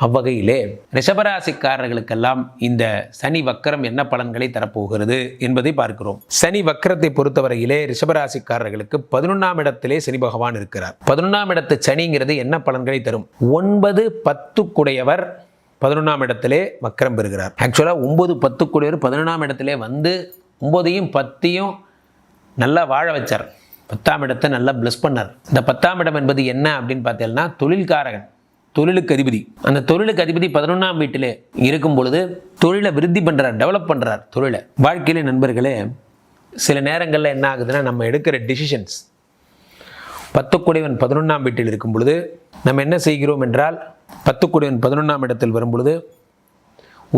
அவ்வகையிலே ரிஷபராசிக்காரர்களுக்கெல்லாம் இந்த சனி வக்கரம் என்ன பலன்களை தரப்போகிறது என்பதை பார்க்கிறோம். சனி வக்கரத்தை பொறுத்தவரையிலே ரிஷபராசிக்காரர்களுக்கு பதினொன்றாம் இடத்திலே சனி பகவான் இருக்கிறார். பதினொன்றாம் இடத்து சனிங்கிறது என்ன பலன்களை தரும்? ஒன்பது பத்துக்குடையவர் பதினொன்றாம் இடத்திலே வக்கரம் பெறுகிறார். ஆக்சுவலாக ஒன்பது பத்துக்குடையவர் பதினொன்றாம் இடத்திலே வந்து ஒம்பதையும் பத்தையும் நல்லா வாழ வச்சார். பத்தாம் இடத்தை நல்லா ப்ளஸ் பண்ணார். இந்த பத்தாம் இடம் என்பது என்ன அப்படின்னு பார்த்தீங்கன்னா தொழில்காரகன். தொழிலுக்கு அதிபதி. அந்த தொழிலுக்கு அதிபதி பதினொன்றாம் வீட்டிலே இருக்கும் பொழுது தொழிலை விருத்தி பண்ணுறார் டெவலப் பண்ணுறார் தொழிலை. வாழ்க்கையிலே நண்பர்களே சில நேரங்களில் என்ன ஆகுதுன்னா நம்ம எடுக்கிற டிசிஷன்ஸ் பத்துக்குடையவன் பதினொன்றாம் வீட்டில் இருக்கும் பொழுது நம்ம என்ன செய்கிறோம் என்றால் பத்துக்குடையவன் பதினொன்றாம் இடத்தில் வரும் பொழுது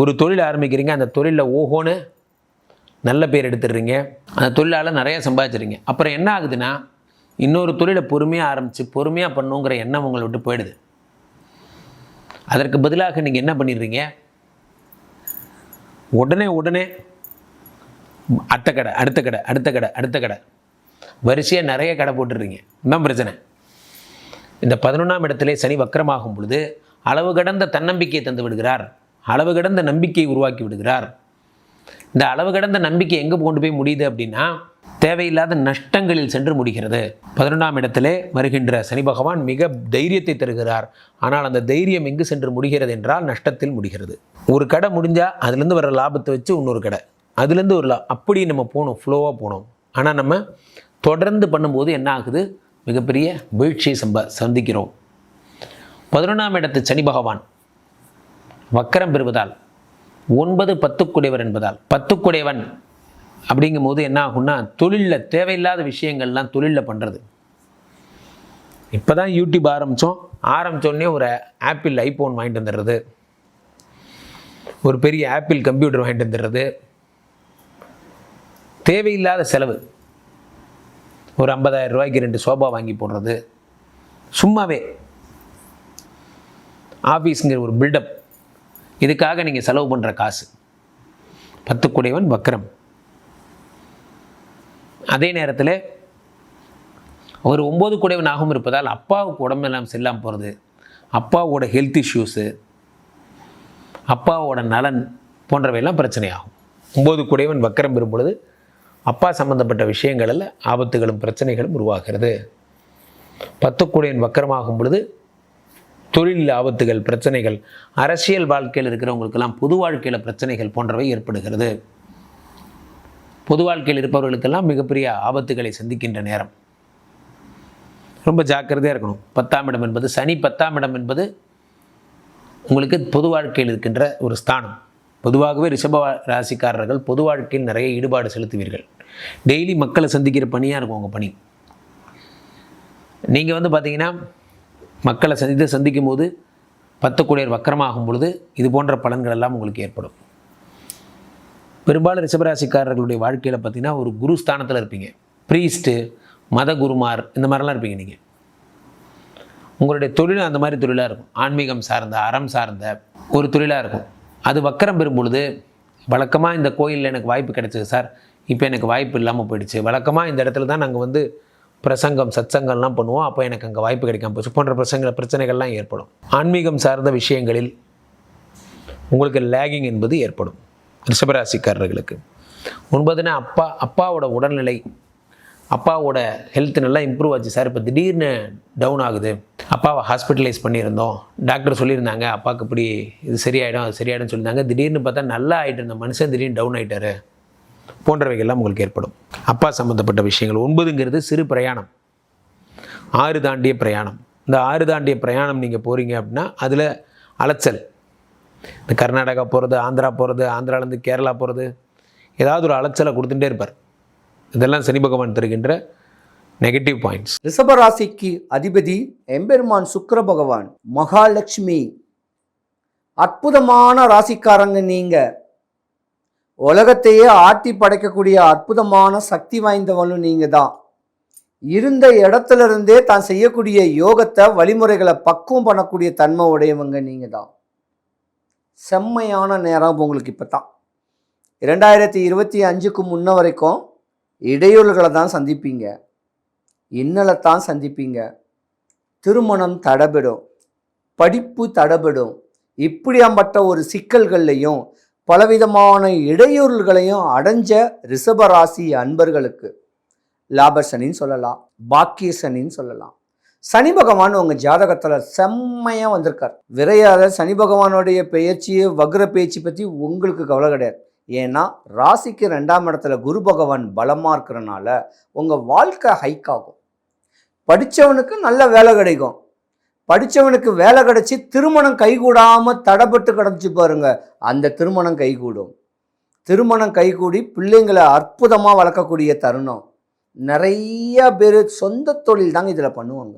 ஒரு தொழில் ஆரம்பிக்கிறீங்க அந்த தொழிலில் ஓஹோன்னு நல்ல பேர் எடுத்துடுறீங்க அந்த தொழிலால் நிறைய சம்பாதிச்சிருங்க அப்புறம் என்ன ஆகுதுன்னா இன்னொரு தொழிலை பொறுமையாக ஆரம்பித்து பொறுமையாக பண்ணுங்கிற எண்ணம் உங்களை விட்டு போயிடுது. அதற்கு பதிலாக நீங்கள் என்ன பண்ணிடுறீங்க? உடனே உடனே அடுத்த கடை அடுத்த கடை அடுத்த கடை அடுத்த கடை. வரிசையாக நிறைய கடை போட்டுடுறீங்க. இன்னும் பிரச்சனை? இந்த பதினொன்றாம் இடத்திலே சனி வக்கரமாகும் பொழுது அளவு கடந்த தன்னம்பிக்கையை தந்து விடுகிறார். அளவு கடந்த நம்பிக்கையை உருவாக்கி விடுகிறார். இந்த அளவு கடந்த நம்பிக்கை எங்கே கொண்டு போய் முடியுது அப்படின்னா தேவையில்லாத நஷ்டங்களில் சென்று முடிகிறது. பதினொன்றாம் இடத்திலே வருகின்ற சனி பகவான் மிக தைரியத்தை தருகிறார். ஆனால் அந்த தைரியம் எங்கு சென்று முடிகிறது என்றால் நஷ்டத்தில் முடிகிறது. ஒரு கடை முடிஞ்சால் அதுலேருந்து வர லாபத்தை வச்சு இன்னொரு கடை. அதுலேருந்து ஒரு லா அப்படி நம்ம போகணும் ஃப்ளோவாக போகணும். ஆனால் நம்ம தொடர்ந்து பண்ணும்போது என்ன ஆகுது? மிகப்பெரிய வீழ்ச்சியை சம்ப சந்திக்கிறோம். பதினொன்றாம் இடத்து சனி பகவான் வக்கரம் பெறுவதால் ஒன்பது பத்துக்குடையவர் என்பதால் பத்துக்குடையவன் அப்படிங்கும்போது என்ன ஆகும்னா தொழிலில் தேவையில்லாத விஷயங்கள்லாம் தொழிலில் பண்ணுறது இப்போ தான் யூடியூப் ஆரம்பித்தோம் ஆரம்பித்தோடனே ஒரு ஆப்பிள் ஐஃபோன் வாங்கிட்டு வந்துடுறது. ஒரு பெரிய ஆப்பிள் கம்ப்யூட்டர் வாங்கிட்டு வந்துடுறது. தேவையில்லாத செலவு. ஒரு ஐம்பதாயிரம் ரூபாய்க்கு ரெண்டு சோபா வாங்கி போடுறது. சும்மாவே. ஆஃபீஸுங்கிற ஒரு பில்டப். இதுக்காக நீங்கள் செலவு பண்ணுற காசு. பத்துக்குடையவன் வக்ரம். அதே நேரத்தில் ஒரு ஒம்பது குடைவன் ஆகும் இருப்பதால் அப்பாவுக்கு உடம்பெல்லாம் செல்லாமல் போகிறது அப்பாவோட ஹெல்த் இஷ்யூஸு அப்பாவோட நலன் போன்றவையெல்லாம் பிரச்சனையாகும். ஒம்பது குடைவன் வக்கரம் பெறும் பொழுது அப்பா சம்பந்தப்பட்ட விஷயங்களில் ஆபத்துகளும் பிரச்சனைகளும் உருவாகிறது. பத்து குடையன் வக்கரமாகும் பொழுது தொழில் ஆபத்துகள் பிரச்சனைகள் அரசியல் வாழ்க்கையில் இருக்கிறவங்களுக்கெல்லாம் பொது வாழ்க்கையில் பிரச்சனைகள் போன்றவை ஏற்படுகிறது. பொது வாழ்க்கையில் இருப்பவர்களுக்கெல்லாம் மிகப்பெரிய ஆபத்துகளை சந்திக்கின்ற நேரம். ரொம்ப ஜாக்கிரதையாக இருக்கணும். பத்தாம் இடம் என்பது சனி பத்தாம் இடம் என்பது உங்களுக்கு பொது வாழ்க்கையில் இருக்கின்ற ஒரு ஸ்தானம். பொதுவாகவே ரிஷப ராசிக்காரர்கள் பொது வாழ்க்கையில் நிறைய ஈடுபாடு செலுத்துவீர்கள். டெய்லி மக்களை சந்திக்கிற பணியாக இருக்கும் உங்கள் பணி. நீங்கள் வந்து பார்த்தீங்கன்னா மக்களை சந்தித்து சந்திக்கும் போது பத்துக்குடியர் வக்கரமாகும் பொழுது இது போன்ற பலன்கள் எல்லாம் உங்களுக்கு ஏற்படும். பெரும்பாலும் ரிஷபராசிக்காரர்களுடைய வாழ்க்கையில் பார்த்தீங்கன்னா ஒரு குரு ஸ்தானத்தில் இருப்பீங்க. ப்ரீஸ்ட்டு மத குருமார் இந்த மாதிரிலாம் இருப்பீங்க நீங்கள் உங்களுடைய தொழிலும் அந்த மாதிரி தொழிலாக இருக்கும். ஆன்மீகம் சார்ந்த அறம் சார்ந்த ஒரு தொழிலாக இருக்கும். அது வக்கரம் பெறும் பொழுது வழக்கமாக இந்த கோயிலில் எனக்கு வாய்ப்பு கிடைச்சது சார். இப்போ எனக்கு வாய்ப்பு இல்லாமல் போயிடுச்சு. வழக்கமாக இந்த இடத்துல தான் நாங்கள் வந்து பிரசங்கம் சத்சங்கம்லாம் பண்ணுவோம். அப்போ எனக்கு அங்கே வாய்ப்பு கிடைக்காம போச்சு. போன்ற பிரசங்க பிரச்சனைகள்லாம் ஏற்படும். ஆன்மீகம் சார்ந்த விஷயங்களில் உங்களுக்கு லேகிங் என்பது ஏற்படும். ரிஷபராசிக்காரர்களுக்கு. ஒன்பதுனா அப்பா அப்பாவோட உடல்நிலை அப்பாவோட ஹெல்த் நல்லா இம்ப்ரூவ் ஆச்சு. சார் இப்போ திடீர்னு டவுன் ஆகுது. அப்பாவை ஹாஸ்பிட்டலைஸ் பண்ணியிருந்தோம். டாக்டர் சொல்லியிருந்தாங்க அப்பாவுக்கு இப்படி இது சரியாயிடும் அது சரியாயிடும் சொல்லியிருந்தாங்க. திடீர்னு பார்த்தா நல்லா ஆகிட்டு இருந்த மனுஷன் திடீர்னு டவுன் ஆகிட்டாரு போன்றவைகள்லாம் உங்களுக்கு ஏற்படும். அப்பா சம்மந்தப்பட்ட விஷயங்கள். ஒன்பதுங்கிறது சிறு பிரயாணம். ஆறு தாண்டிய பிரயாணம். இந்த ஆறு தாண்டிய பிரயாணம் நீங்கள் போகிறீங்க அப்படின்னா அதில் அலைச்சல். இந்த கர்நாடகா போகிறது ஆந்திரா போகிறது ஆந்திராலேருந்து கேரளா போகிறது ஏதாவது ஒரு அலைச்சலை கொடுத்துட்டே இருப்பார். இதெல்லாம் சனி பகவான் தருகின்ற நெகட்டிவ் பாயிண்ட்ஸ் ரிஷபராசிக்கு அதிபதி எம்பெருமான் சுக்கர பகவான் மகாலட்சுமி. அற்புதமான ராசிக்காரங்க நீங்க. உலகத்தையே ஆட்டி படைக்கக்கூடிய அற்புதமான சக்தி வாய்ந்தவனும் நீங்கள் தான் இருந்த இடத்துல இருந்தே தான் செய்யக்கூடிய யோகத்தை வழிமுறைகளை பக்குவம் பண்ணக்கூடிய தன்மை உடையவங்க நீங்கள் தான் செம்மையான நேரம் உங்களுக்கு இப்போ தான் இரண்டாயிரத்தி இருபத்தி அஞ்சுக்கு முன்ன வரைக்கும் இடையூறுகளை தான் சந்திப்பீங்க. இன்னலைத்தான் சந்திப்பீங்க. திருமணம் தடபடும். படிப்பு தடபடும். இப்படியாம்பட்ட ஒரு சிக்கல்கள்லையும் பலவிதமான இடையூறுகளையும் அடைஞ்ச ரிஷபராசி அன்பர்களுக்கு. லாபசனின்னு சொல்லலாம் பாக்கிய சனின்னு சொல்லலாம். சனி பகவான் உங்கள் ஜாதகத்தில் செம்மையாக வந்திருக்கார். விரையாத சனி பகவானுடைய பெயர்ச்சியை வக்ர பேச்சு பற்றி உங்களுக்கு கவலை கிடையாது. ஏன்னா ராசிக்கு ரெண்டாம் இடத்துல குரு பகவான் பலமாக இருக்கிறனால உங்கள் வாழ்க்கை ஹைக் ஆகும். படித்தவனுக்கு நல்ல வேலை கிடைக்கும். படித்தவனுக்கு வேலை கிடைச்சி திருமணம் கைகூடாமல் தடைப்பட்டு கிடச்சி பாருங்க. அந்த திருமணம் கைகூடும். திருமணம் கைகூடி பிள்ளைங்களை அற்புதமாக வளர்க்கக்கூடிய தருணம். நிறைய பேர் சொந்த தொழில் தாங்க இதில் பண்ணுவாங்க.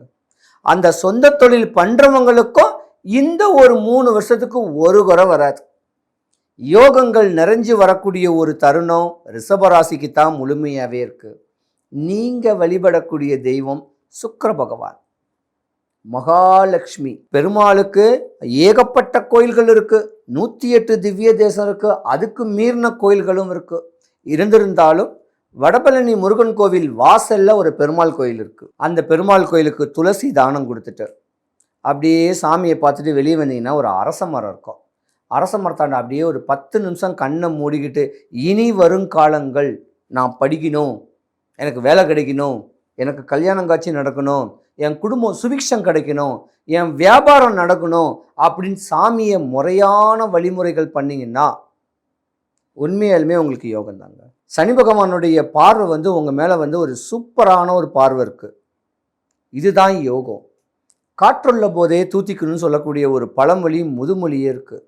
அந்த சொந்த தொழில் பண்ணுறவங்களுக்கும் இந்த ஒரு மூணு வருஷத்துக்கு ஒரு குறை வராது. யோகங்கள் நிறைஞ்சு வரக்கூடிய ஒரு தருணம் ரிஷபராசிக்கு தான் முழுமையாகவே இருக்குது நீங்கள் வழிபடக்கூடிய தெய்வம் சுக்கர பகவான். மகாலட்சுமி. பெருமாளுக்கு ஏகப்பட்ட கோயில்கள் இருக்கு. நூற்றி எட்டு திவ்ய தேசம் இருக்கு. அதுக்கு மீறின கோயில்களும் இருக்கு. இருந்திருந்தாலும் வடபழனி முருகன் கோவில் வாசல்ல ஒரு பெருமாள் கோயில் இருக்கு. அந்த பெருமாள் கோயிலுக்கு துளசி தானம் கொடுத்துட்டு அப்படியே சாமியை பார்த்துட்டு வெளியே வந்தீங்கன்னா ஒரு அரச மரம் இருக்கும். அரச மரத்தாண்ட அப்படியே ஒரு பத்து நிமிஷம் கண்ணை மூடிக்கிட்டு இனி வரும் காலங்கள் நான் படிக்கணும். எனக்கு வேலை கிடைக்கணும். எனக்கு கல்யாணம் காட்சி நடக்கணும் என் குடும்பம் சுபிக்ஷம் கிடைக்கணும் என் வியாபாரம் நடக்கணும் அப்படின்னு சாமியை முறையான வழிமுறைகள் பண்ணிங்கன்னா உண்மையாலுமே உங்களுக்கு யோகம் தாங்க. சனி பகவானுடைய பார்வை வந்து உங்கள் மேலே வந்து ஒரு சூப்பரான ஒரு பார்வை இருக்குது இதுதான் யோகம். காற்றுள்ள போதே தூத்திக்கணும்னு சொல்லக்கூடிய ஒரு பழமொழி முதுமொழியே இருக்குது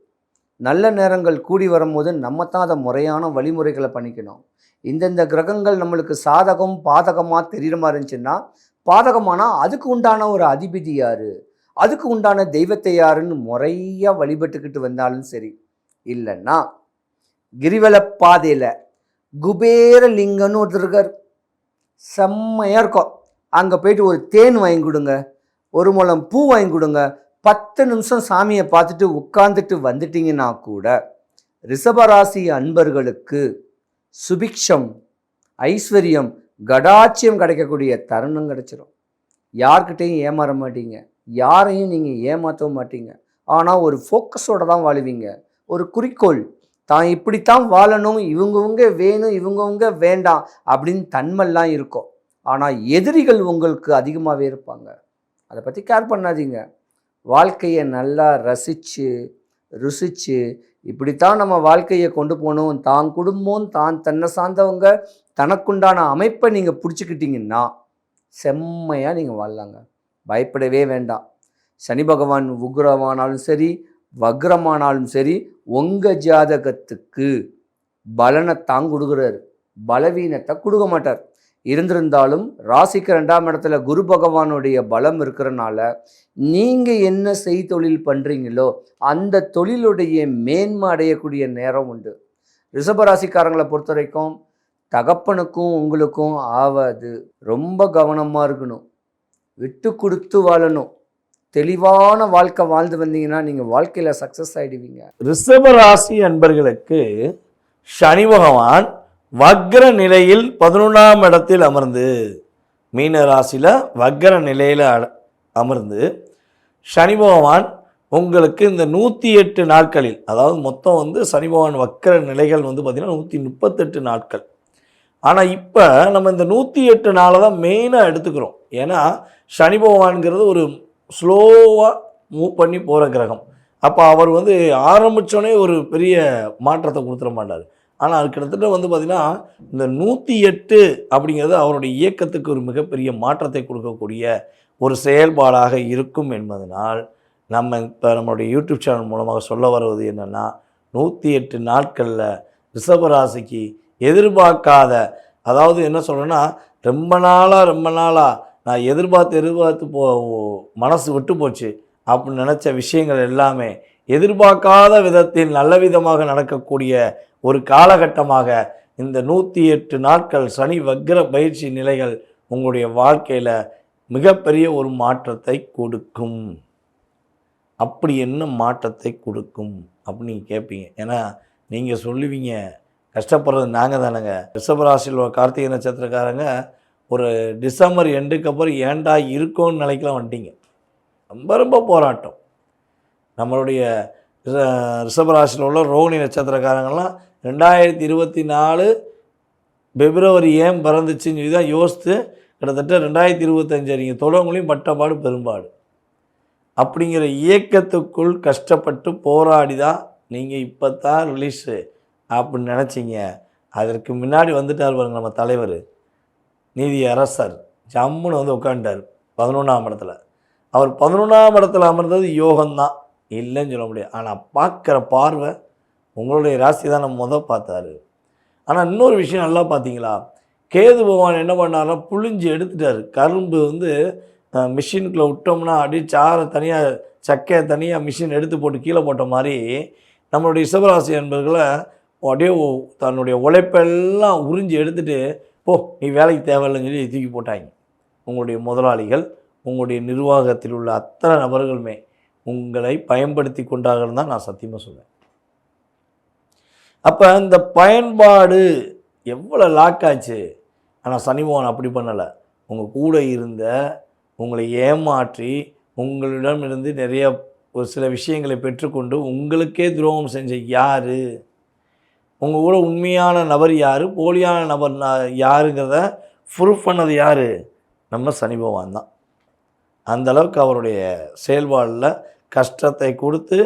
நல்ல நேரங்கள் கூடி வரும்போது நம்ம தான் அதை முறையான வழிமுறைகளை பண்ணிக்கணும். இந்தந்த கிரகங்கள் நம்மளுக்கு சாதகம் பாதகமாக தெரிகிற மாதிரி இருந்துச்சுன்னா பாதகமானால் அதுக்கு உண்டான ஒரு அதிபதி யார்? அதுக்கு உண்டான தெய்வத்தை யாருன்னு முறையாக வழிபட்டுக்கிட்டு வந்தாலும் சரி. இல்லைன்னா கிரிவல பாதையில் குபேரலிங்கன்னு ஒருத்தர் இருக்கார். செம்மையாக இருக்கும். அங்கே போயிட்டு ஒரு தேன் வாங்கி கொடுங்க. ஒரு முழம் பூ வாங்கி கொடுங்க. பத்து நிமிஷம் சாமியை பார்த்துட்டு உட்காந்துட்டு வந்துட்டீங்கன்னா கூட ரிஷபராசி அன்பர்களுக்கு சுபிக்ஷம் ஐஸ்வர்யம் கடாட்சியம் கிடைக்கக்கூடிய தருணம் கிடைச்சிரும். யார்கிட்டையும் ஏமாற மாட்டீங்க. யாரையும் நீங்கள் ஏமாற்றவும் மாட்டீங்க. ஆனால் ஒரு ஃபோக்கஸோட தான் வாழுவீங்க. ஒரு குறிக்கோள் தான் இப்படித்தான் வாழணும் இவங்கவுங்க வேணும் இவங்கவுங்க வேண்டாம் அப்படின்னு தன்மெல்லாம் இருக்கும். ஆனால் எதிரிகள் உங்களுக்கு அதிகமாகவே இருப்பாங்க. அதை பற்றி கேர் பண்ணாதீங்க. வாழ்க்கையை நல்லா ரசித்து ருசித்து இப்படித்தான் நம்ம வாழ்க்கையை கொண்டு போகணும். தான் குடும்பம் தான் தன்னை சார்ந்தவங்க தனக்குண்டான அமைப்பை நீங்கள் பிடிச்சிக்கிட்டீங்கன்னா செம்மையாக நீங்கள் வாழலாங்க. பயப்படவே வேண்டாம். சனி பகவான் உக்ரமானாலும் சரி வக்ரமானாலும் சரி உங்கள் ஜாதகத்துக்கு பலனை தான் கொடுக்குறாரு. பலவீனத்தை கொடுக்க மாட்டார். இருந்திருந்தாலும் ராசிக்கு ரெண்டாம் இடத்துல குரு பகவானுடைய பலம் இருக்கிறனால நீங்கள் என்ன செய் தொழில் பண்ணுறீங்களோ அந்த தொழிலுடைய மேன்மை அடையக்கூடிய நேரம் உண்டு. ரிஷபராசிக்காரங்களை பொறுத்த வரைக்கும் தகப்பனுக்கும் உங்களுக்கும் ஆவாது. ரொம்ப கவனமாக இருக்கணும். விட்டு கொடுத்து வாழணும். தெளிவான வாழ்க்கை வாழ்ந்து வந்தீங்கன்னா நீங்கள் வாழ்க்கையில் சக்ஸஸ் ஆகிடுவீங்க ரிஷபராசி அன்பர்களுக்கு சனி பகவான் வக்ர நிலையில் பதினொன்றாம் இடத்தில் அமர்ந்து மீன ராசியில் வக்ர நிலையில் அட- அமர்ந்து சனி பகவான் உங்களுக்கு இந்த நூற்றி எட்டு நாட்களில் அதாவது மொத்தம் வந்து சனி பகவான் வக்ர நிலைகள் வந்து பார்த்திங்கன்னா நூற்றி முப்பத்தெட்டு நாட்கள். ஆனால் இப்போ நம்ம இந்த நூற்றி எட்டு நாளை தான் மெயினாக எடுத்துக்கிறோம். ஏன்னா சனி பகவான்கிறது ஒரு ஸ்லோவாக மூவ் பண்ணி போகிற கிரகம். அப்போ அவர் வந்து ஆரம்பித்தோடனே ஒரு பெரிய மாற்றத்தை கொடுத்துட மாட்டார். ஆனால் கிட்டத்தட்ட வந்து பார்த்திங்கன்னா இந்த நூற்றி எட்டு அப்படிங்கிறது அவருடைய இயக்கத்துக்கு ஒரு மிகப்பெரிய மாற்றத்தை கொடுக்கக்கூடிய ஒரு செயல்பாடாக இருக்கும் என்பதனால் நம்ம இப்போ நம்மளுடைய யூடியூப் சேனல் மூலமாக சொல்ல வருவது என்னென்னா நூற்றி எட்டு நாட்களில் ரிஷபராசிக்கு எதிர்பார்க்காத அதாவது என்ன சொல்கிறேன்னா ரொம்ப நாளாக ரொம்ப நாளாக நான் எதிர்பார்த்து எதிர்பார்த்து போ மனசு விட்டு போச்சு அப்படின்னு நினச்ச விஷயங்கள் எல்லாமே எதிர்பார்க்காத விதத்தில் நல்ல விதமாக நடக்கக்கூடிய ஒரு காலகட்டமாக இந்த நூற்றி எட்டு நாட்கள் சனி வக்ர பயிற்சி நிலைகள் உங்களுடைய வாழ்க்கையில் மிகப்பெரிய ஒரு மாற்றத்தை கொடுக்கும். அப்படி என்ன மாற்றத்தை கொடுக்கும் அப்படின்னு நீங்கள் கேட்பீங்க ஏன்னா நீங்கள் சொல்லுவீங்க கஷ்டப்படுறது நாங்கள் தானேங்க. ரிஷபராசியில் உள்ள கார்த்திகை நட்சத்திரக்காரங்க ஒரு டிசம்பர் எண்டுக்கு அப்புறம் ஏன்டா இருக்கோன்னு நினைக்கலாம் வந்துட்டீங்க ரொம்ப ரொம்ப போராட்டம். நம்மளுடைய ரிஷபராசியில் உள்ள ரோஹிணி நட்சத்திரக்காரங்கள்லாம் ரெண்டாயிரத்தி இருபத்தி நாலு பிப்ரவரி ஏன் பிறந்துச்சுன்னு சொல்லி தான் யோசித்து கிட்டத்தட்ட ரெண்டாயிரத்தி இருபத்தஞ்சு நீங்கள் தொடங்குலையும் பட்டப்பாடு பெரும்பாடு. அப்படிங்கிற இயக்கத்துக்குள் கஷ்டப்பட்டு போராடி தான் நீங்கள் இப்போ தான் ரிலீஸு அப்படின்னு நினச்சிங்க. அதற்கு முன்னாடி வந்துட்டார் பாருங்க நம்ம தலைவர் நீதி அரசர். ஜம்முன்னு வந்து உட்காந்துட்டார் பதினொன்றாம் இடத்துல. அவர் பதினொன்றாம் இடத்துல அமர்ந்தது யோகம்தான். இல்லைன்னு சொல்ல முடியாது. ஆனால் பார்க்குற பார்வை உங்களுடைய ராசி தான் நம்ம முதல் பார்த்தாரு. ஆனால் இன்னொரு விஷயம் நல்லா பார்த்தீங்களா? கேது பகவான் என்ன பண்ணாருன்னா புழிஞ்சு எடுத்துட்டார். கரும்பு வந்து மிஷினுக்குள்ளே விட்டோம்னா அப்படியே சாரை தனியாக சக்கையை தனியாக மிஷின் எடுத்து போட்டு கீழே போட்ட மாதிரி நம்மளுடைய சிவராசி என்பர்களை அப்படியே தன்னுடைய உழைப்பெல்லாம் உறிஞ்சி எடுத்துட்டு போ நீ வேலைக்கு தேவையில்லைன்னு சொல்லி தூக்கி போட்டாங்க. உங்களுடைய முதலாளிகள் உங்களுடைய நிர்வாகத்தில் உள்ள அத்தனை நபர்களுமே. உங்களை பயன்படுத்தி கொண்டார்கள் தான் நான் சத்தியமாக சொல்வேன் அப்போ இந்த பயன்பாடு எவ்வளோ லாக் ஆச்சு? ஆனால் சனிபவன் அப்படி பண்ணலை. உங்கள் கூட இருந்த உங்களை ஏமாற்றி உங்களிடம் இருந்து நிறைய ஒரு சில விஷயங்களை பெற்றுக்கொண்டு உங்களுக்கே துரோகம் செஞ்ச யார்? உங்கள் கூட உண்மையான நபர் யார்? போலியான நபர் யாருங்கிறத ப்ரூஃப் பண்ணது யார்? நம்ம சனி பகவான் தான். அந்த அளவுக்கு அவருடைய செயல்பாடில் கஷ்டத்தை கொடுத்து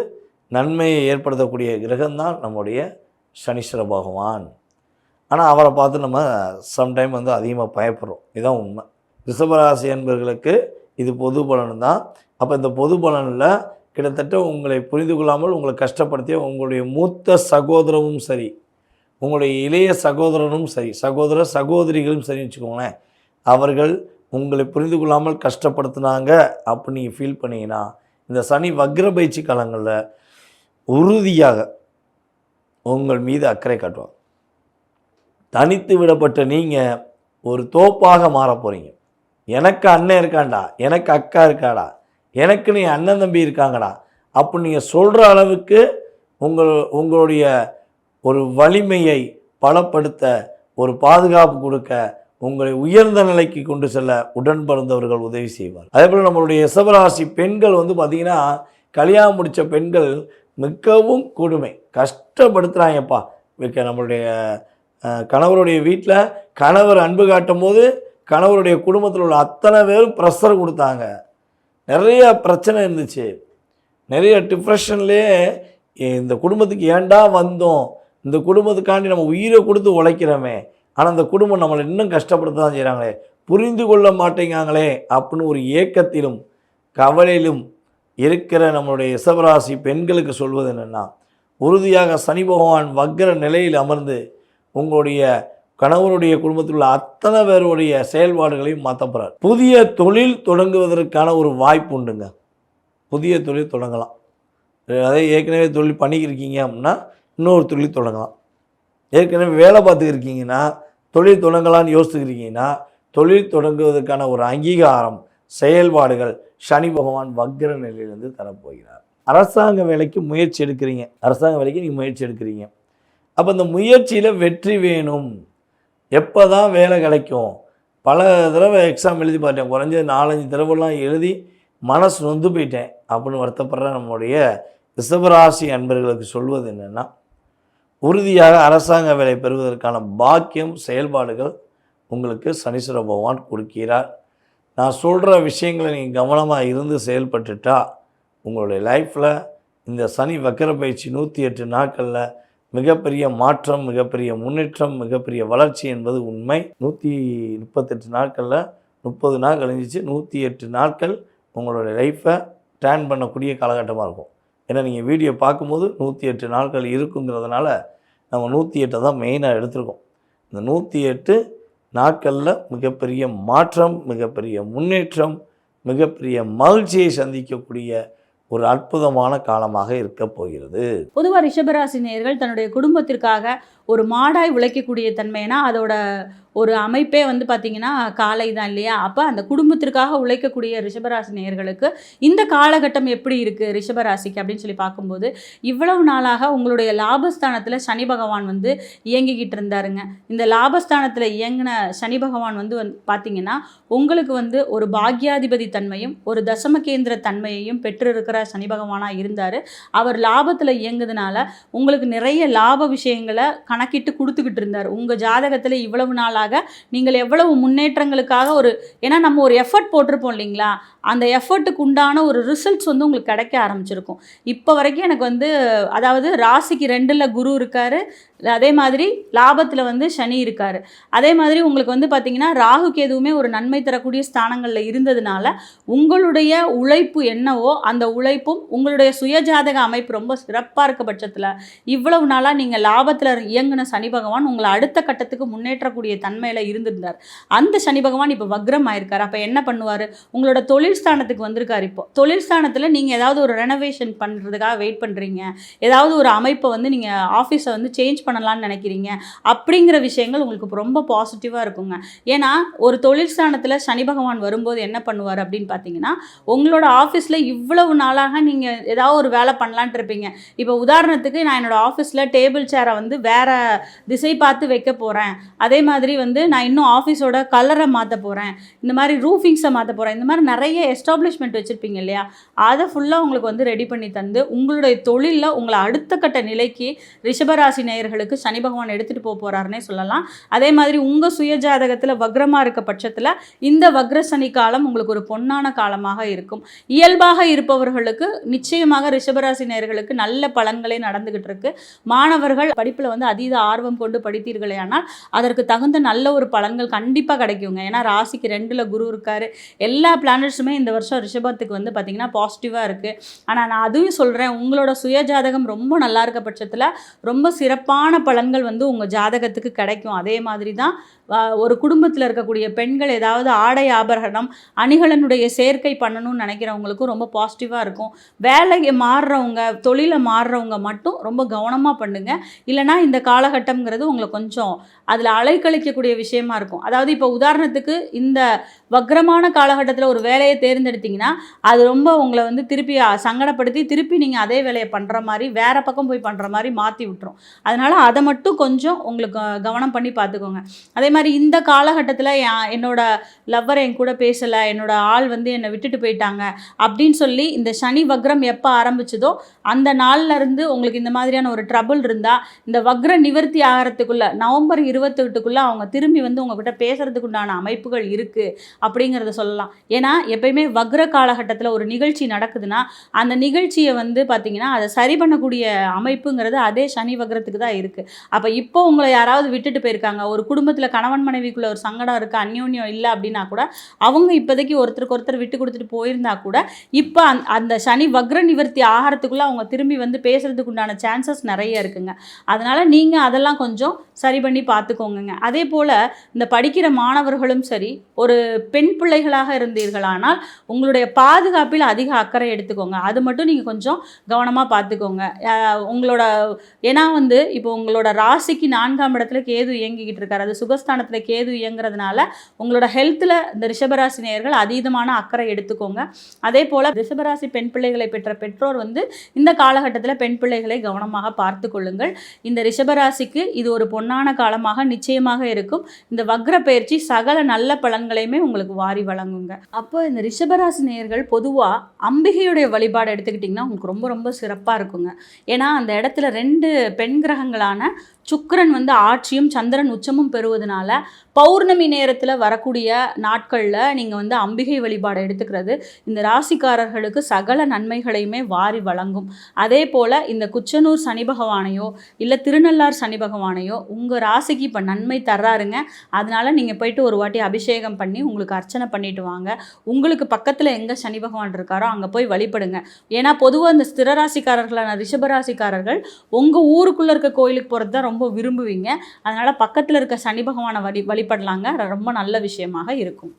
நன்மையை ஏற்படுத்தக்கூடிய கிரகம்தான் நம்முடைய சனீஸ்வர பகவான். ஆனால் அவரை பார்த்து நம்ம சம்டைம் வந்து அதிகமாக பயப்படுறோம். இதுதான் உண்மை. ரிஷபராசி என்பவர்களுக்கு இது பொது பலன் தான் அப்போ இந்த பொது பலனில் கிட்டத்தட்ட உங்களை புரிந்து கொள்ளாமல் உங்களை கஷ்டப்படுத்திய உங்களுடைய மூத்த சகோதரமும் சரி உங்களுடைய இளைய சகோதரனும் சரி சகோதர சகோதரிகளும் சரி வச்சுக்கோங்களேன் அவர்கள் உங்களை புரிந்து கொள்ளாமல் கஷ்டப்படுத்தினாங்க அப்படின்னு நீங்கள் ஃபீல் பண்ணீங்கன்னா இந்த சனி வக்ர பயிற்சி காலங்களில் உறுதியாக உங்கள் மீது அக்கறை காட்டுவாங்க. தனித்து விடப்பட்ட நீங்கள் ஒரு தோப்பாக மாற போகிறீங்க எனக்கு அண்ணன் இருக்காண்டா எனக்கு அக்கா இருக்காடா எனக்கு நீ அண்ணன் தம்பி இருக்காங்கடா அப்படி நீங்கள் சொல்கிற அளவுக்கு உங்கள் உங்களுடைய ஒரு வலிமையை பலப்படுத்த ஒரு பாதுகாப்பு கொடுக்க உங்களை உயர்ந்த நிலைக்கு கொண்டு செல்ல உடன் பிறந்தவர்கள் உதவி செய்வார். அதே போல் நம்மளுடைய யசபராசி பெண்கள் வந்து பார்த்திங்கன்னா கல்யாணம் முடித்த பெண்கள் மிகவும் கொடுமை. கஷ்டப்படுத்துகிறாங்கப்பா மிக்க நம்மளுடைய கணவருடைய வீட்டில் கணவர் அன்பு காட்டும் போது கணவருடைய குடும்பத்தில் உள்ள அத்தனை பேரும் ப்ரெஷர் கொடுத்தாங்க. நிறைய பிரச்சனை இருந்துச்சு. நிறைய டிப்ரெஷன்லேயே இந்த குடும்பத்துக்கு ஏன்டா வந்தோம்? இந்த குடும்பத்துக்காண்டி நம்ம உயிரை கொடுத்து உழைக்கிறோமே. ஆனால் அந்த குடும்பம் நம்மளை இன்னும் கஷ்டப்படுத்த தான் செய்கிறாங்களே புரிந்து கொள்ள மாட்டேங்காங்களே அப்படின்னு ஒரு ஏக்கத்திலும் கவலையிலும் இருக்கிற நம்மளுடைய இசவராசி பெண்களுக்கு சொல்வது என்னென்னா உறுதியாக சனி பகவான் வக்ர நிலையில் அமர்ந்து உங்களுடைய கணவருடைய குடும்பத்தில் உள்ள அத்தனை பேருடைய செயல்பாடுகளையும் மாற்ற போகிறார் புதிய தொழில் தொடங்குவதற்கான ஒரு வாய்ப்பு உண்டுங்க. புதிய தொழில் தொடங்கலாம். அதே ஏற்கனவே தொழில் பண்ணிக்கிருக்கீங்க அப்படின்னா இன்னொரு தொழில் தொடங்கலாம். ஏற்கனவே வேலை பார்த்துக்கிருக்கீங்கன்னா தொழில் தொடங்கலான்னு யோசிச்சுக்கிறீங்கன்னா தொழில் தொடங்குவதற்கான ஒரு அங்கீகாரம் செயல்பாடுகள் சனி பகவான் வக்ர நிலையிலிருந்து தரப்போகிறார். அரசாங்க வேலைக்கு முயற்சி எடுக்கிறீங்க. அரசாங்க வேலைக்கு நீங்கள் முயற்சி எடுக்கிறீங்க. அப்போ இந்த முயற்சியில் வெற்றி வேணும். எப்போ தான் வேலை கிடைக்கும்? பல தடவை எக்ஸாம் எழுதி பார்த்தேன் குறைஞ்சது நாலஞ்சு தடவைலாம் எழுதி மனசு நொந்து போயிட்டேன். அப்படின்னு வருத்தப்படுற நம்முடைய ரிஷபராசி அன்பர்களுக்கு சொல்வது என்னென்னா உறுதியாக அரசாங்க வேலை பெறுவதற்கான பாக்கியம் செயல்பாடுகள் உங்களுக்கு சனீஸ்வர பகவான் கொடுக்கிறார். நான் சொல்கிற விஷயங்களை நீங்கள் கவனமாக இருந்து செயல்பட்டுட்டா உங்களுடைய லைஃப்பில் இந்த சனி வக்கர பயிற்சி நூற்றி எட்டு நாட்களில் மிகப்பெரிய மாற்றம் மிகப்பெரிய முன்னேற்றம் மிகப்பெரிய வளர்ச்சி என்பது உண்மை. நூற்றி முப்பத்தெட்டு நாட்களில் முப்பது நாள் கழிஞ்சிச்சு. நூற்றி எட்டு நாட்கள் உங்களுடைய லைஃப்பை டேர்ன் பண்ணக்கூடிய காலகட்டமாக இருக்கும். ஏன்னா நீங்கள் வீடியோ பார்க்கும்போது நூற்றி எட்டு நாட்கள் இருக்குங்கிறதுனால நம்ம நூற்றி எட்டை தான் மெயினாக எடுத்திருக்கோம். இந்த நூற்றி எட்டு நாட்களில் மிகப்பெரிய மாற்றம் மிகப்பெரிய முன்னேற்றம் மிகப்பெரிய மகிழ்ச்சியை சந்திக்கக்கூடிய ஒரு அற்புதமான காலமாக இருக்க போகிறது. பொதுவாக ரிஷபராசி நேர்கள் தன்னுடைய குடும்பத்திற்காக ஒரு மாடாய் உழைக்கக்கூடிய தன்மைனா அதோட ஒரு அமைப்பே வந்து பார்த்திங்கன்னா காலை தான் இல்லையா? அப்போ அந்த குடும்பத்திற்காக உழைக்கக்கூடிய ரிஷபராசி நேயர்களுக்கு இந்த காலகட்டம் எப்படி இருக்குது ரிஷபராசிக்கு அப்படின்னு சொல்லி பார்க்கும்போது இவ்வளவு நாளாக உங்களுடைய லாபஸ்தானத்தில் சனி பகவான் வந்து இயங்கிக்கிட்டு இருந்தாருங்க. இந்த லாபஸ்தானத்தில் இயங்கின சனி பகவான் வந்து வந் பார்த்தீங்கன்னா உங்களுக்கு வந்து ஒரு பாக்யாதிபதி தன்மையும் ஒரு தசமகேந்திர தன்மையையும் பெற்றிருக்கிற சனி பகவானாக இருந்தார். அவர் லாபத்தில் இயங்குதுனால உங்களுக்கு நிறைய லாப விஷயங்களை கணக்கிட்டு கொடுத்துக்கிட்டு இருந்தார். உங்கள் ஜாதகத்தில் இவ்வளவு நாளாக நீங்கள் எவ்வளவு முன்னேற்றங்களுக்காக ஒரு ஏன்னா நம்ம ஒரு எஃபர்ட் போட்டிருப்போம் இல்லைங்களா? அந்த எஃபர்ட்டுக்கு உண்டான ஒரு ரிசல்ட்ஸ் வந்து உங்களுக்கு கிடைக்க ஆரம்பிச்சிருக்கும். இப்போ வரைக்கும் எனக்கு வந்து அதாவது ராசிக்கு ரெண்டில் குரு இருக்காரு அதே மாதிரி லாபத்தில் வந்து சனி இருக்காரு. அதே மாதிரி உங்களுக்கு வந்து பார்த்தீங்கன்னா ராகுக்கு எதுவுமே ஒரு நன்மை தரக்கூடிய ஸ்தானங்களில் இருந்ததுனால உங்களுடைய உழைப்பு என்னவோ அந்த உழைப்பும் உங்களுடைய சுயஜாதக அமைப்பு ரொம்ப சிறப்பாக இருக்க பட்சத்தில் இவ்வளவு நாளாக நீங்கள் லாபத்தில் இயங்கின சனி பகவான் உங்களை அடுத்த கட்டத்துக்கு முன்னேற்றக்கூடிய தன்மையில் இருந்திருந்தார். அந்த சனி பகவான் இப்போ வக்ரம் ஆயிருக்கார். அப்போ என்ன பண்ணுவார்? உங்களோட தொழில் ஸ்தானத்துக்கு வந்திருக்கார் இப்போ. தொழில் ஸ்தானத்தில் நீங்கள் ஏதாவது ஒரு ரெனோவேஷன் பண்ணுறதுக்காக வெயிட் பண்ணுறீங்க ஏதாவது ஒரு அமைப்பை வந்து நீங்கள் ஆஃபீஸை வந்து சேஞ்ச் பண்ணலான்னு நினைக்கிறீங்க. அப்படிங்கிற விஷயங்கள் உங்களுக்கு ரொம்ப பாசிட்டிவாக இருக்குங்க. ஏன்னா ஒரு தொழில் ஸ்தானத்தில் சனி பகவான் வரும்போது என்ன பண்ணுவார் அப்படின்னு பார்த்தீங்கன்னா உங்களோட ஆஃபீஸில் இவ்வளவு நாளாக நீங்கள் ஏதாவது ஒரு வேலை பண்ணலான்ட்டு இருப்பீங்க. இப்போ உதாரணத்துக்கு நான் என்னோடய ஆஃபீஸில் டேபிள் சேரை வந்து வேறு திசை பார்த்து வைக்க போகிறேன் அதே மாதிரி வந்து நான் இன்னும் ஆஃபீஸோட கலரை மாற்ற போகிறேன் இந்த மாதிரி ரூஃபிங்ஸை மாற்ற போகிறேன் இந்த மாதிரி நிறைய எஸ்டாப்ளிஷ்மெண்ட் வச்சுருப்பீங்க இல்லையா? அதை ஃபுல்லாக உங்களுக்கு வந்து ரெடி பண்ணி தந்து உங்களுடைய தொழிலில் உங்களை அடுத்த கட்ட நிலைக்கு ரிஷபராசி நேயர்களுக்கு சனி பகவான் எடுத்துகிட்டு போக போகிறாருன்னே சொல்லலாம். அதே மாதிரி உங்கள் சுயஜாதகத்தில் வக்ரமாக இருக்க பட்சத்தில் இந்த வக்ர சனி காலம் உங்களுக்கு ஒரு பொன்னான காலமாக இருக்கும். இயல்பாக இருப்பவர்களுக்கு நிச்சயமாக ரிஷபராசி நேயர்களுக்கு நல்ல பலன்களே நடந்துகிட்டு இருக்கு. மாணவர்கள் படிப்பில் வந்து அதீத ஆர்வம் கொண்டு படித்தீர்களே ஆனால் அதற்கு தகுந்த நல்ல ஒரு பலன்கள் கண்டிப்பாக கிடைக்குங்க. ஏன்னா ராசிக்கு ரெண்டில் குரு இருக்காரு. எல்லா பிளானட்ஸுமே இந்த வருஷம் ரிஷபத்துக்கு வந்து பார்த்திங்கன்னா பாசிட்டிவாக இருக்குது ஆனால் நான் அதுவும் சொல்கிறேன் உங்களோட சுயஜாதகம் ரொம்ப நல்லா இருக்க பட்சத்தில் ரொம்ப சிறப்பான பலன்கள் வந்து உங்கள் ஜாதகத்துக்கு கிடைக்கும். அதே மாதிரி தான் ஒரு குடும்பத்தில் இருக்கக்கூடிய பெண்கள் ஏதாவது ஆடை ஆபரணம் அணிகலனுடைய சேர்க்கை பண்ணணும்னு நினைக்கிறவங்களுக்கும் ரொம்ப பாசிட்டிவாக இருக்கும். வேலையை மாறுறவங்க தொழிலை மாறுறவங்க மட்டும் ரொம்ப கவனமாக பண்ணுங்க. இல்லைனா இந்த காலகட்டம்ங்கிறது உங்களை கொஞ்சம் அதில் அலைக்கழிக்கக்கூடிய விஷயமா இருக்கும். அதாவது இப்போ உதாரணத்துக்கு இந்த வக்ரமான காலகட்டத்தில் ஒரு வேலையை தேர்ந்தெடுத்தீங்கன்னா அது ரொம்ப உங்களை வந்து திருப்பி சங்கடப்படுத்தி திருப்பி நீங்கள் அதே வேலையை பண்ணுற மாதிரி வேறு பக்கம் போய் பண்ணுற மாதிரி மாற்றி விட்டுரும். அதனால் அதை மட்டும் கொஞ்சம் உங்களுக்கு கவனம் பண்ணி பார்த்துக்கோங்க. அதே மாதிரி இந்த காலகட்டத்தில் என்னோட லவ்வர் என் கூட பேசலை என்னோட ஆள் வந்து என்னை விட்டுட்டு போயிட்டாங்க அப்படின்னு சொல்லி இந்த சனி வக்ரம் எப்போ ஆரம்பிச்சதோ அந்த நாள்ல இருந்து உங்களுக்கு இந்த மாதிரியான ஒரு ட்ரபுள் இருந்தால் இந்த வக்ர நிவர்த்தி ஆகிறதுக்குள்ளே நவம்பர் இருபத்தெட்டுக்குள்ளே அவங்க திரும்பி வந்து உங்ககிட்ட பேசுறதுக்கு உண்டான அமைப்புகள் இருக்குது அப்படிங்கிறத சொல்லலாம். ஏன்னா எப்பயுமே வக்ர காலகட்டத்தில் ஒரு நிகழ்ச்சி நடக்குதுன்னா அந்த நிகழ்ச்சியை வந்து பார்த்தீங்கன்னா அதை சரி பண்ணக்கூடிய அமைப்புங்கிறது அதே சனி வக்ரத்துக்கு தான் இருக்குது அப்போ இப்போ உங்களை யாராவது விட்டுட்டு போயிருக்காங்க ஒரு குடும்பத்தில் கணவன் மனைவிக்குள்ள ஒரு சங்கடம் இருக்குது அந்யோன்யம் இல்லை அப்படின்னா கூட அவங்க இப்போதைக்கு ஒருத்தருக்கு ஒருத்தர் விட்டு கொடுத்துட்டு போயிருந்தா கூட இப்போ அந்த அந்த சனி வக்ர நிவர்த்தி ஆகிறதுக்குள்ளே அவங்க திரும்பி வந்து பேசுறதுக்கு உண்டான சான்சஸ் நிறைய இருக்குங்க. அதனால் நீங்கள் அதெல்லாம் கொஞ்சம் சரி பண்ணி பார்த்துக்கோங்கங்க அதே போல் இந்த படிக்கிற மாணவர்களும் சரி ஒரு பெண் பிள்ளைகளாக இருந்தீர்களானால் உங்களுடைய பாதுகாப்பில் அதிக அக்கறை எடுத்துக்கோங்க. அது மட்டும் நீங்கள் கொஞ்சம் கவனமாக பார்த்துக்கோங்க. உங்களோட ஏன்னா வந்து இப்போ உங்களோட ராசிக்கு நான்காம் இடத்துல கேது இயங்கிக்கிட்டு இருக்காரு. அது சுகஸ்தானத்தில் கேது இயங்குறதுனால உங்களோட ஹெல்த்தில் இந்த ரிஷபராசி நேயர்கள் அதீதமான அக்கறை எடுத்துக்கோங்க. அதே போல் ரிஷபராசி பெண் பிள்ளைகளை பெற்ற பெற்றோர் வந்து இந்த காலகட்டத்தில் பெண் பிள்ளைகளை கவனமாக பார்த்து கொள்ளுங்கள். இந்த ரிஷபராசிக்கு இது ஒரு பொன்னான காலமாக நிச்சயமாக இருக்கும். இந்த வக்ர பயிற்சி சகல நல்ல பலன்களையுமே உங்களுக்கு வாரி வழங்குங்க. அப்போ இந்த ரிஷபராசி நேயர்கள் பொதுவாக அம்பிகையுடைய வழிபாடு எடுத்துக்கிட்டிங்கன்னா உங்களுக்கு ரொம்ப ரொம்ப சிறப்பாக இருக்குங்க. ஏன்னா அந்த இடத்துல ரெண்டு பெண் கிரகங்களான சுக்கரன் வந்து ஆட்சியும் சந்திரன் உச்சமும் பெறுவதனால பௌர்ணமி நேரத்தில் வரக்கூடிய நாட்களில் நீங்கள் வந்து அம்பிகை வழிபாடை எடுத்துக்கிறது. இந்த ராசிக்காரர்களுக்கு சகல நன்மைகளையுமே வாரி வழங்கும். அதே போல் இந்த குச்சனூர் சனி பகவானையோ இல்லை திருநள்ளார் சனி பகவானையோ உங்கள் ராசிக்கு இப்போ நன்மை தர்றாருங்க. அதனால் நீங்கள் போயிட்டு ஒரு வாட்டி அபிஷேகம் பண்ணி உங்களுக்கு அர்ச்சனை பண்ணிட்டு வாங்க. உங்களுக்கு பக்கத்தில் எங்கே சனி பகவான் இருக்காரோ அங்கே போய் வழிபடுங்க. ஏன்னா பொதுவாக இந்த ஸ்திர ராசிக்காரர்களான ரிஷபராசிக்காரர்கள் உங்கள் ஊருக்குள்ளே இருக்க கோயிலுக்கு போகிறது தான் ரொம்ப விரும்புவீங்க. அதனால் பக்கத்தில் இருக்க சனி பகவானை வழி வழிபடலாங்க. ரொம்ப நல்ல விஷயமாக இருக்கும்.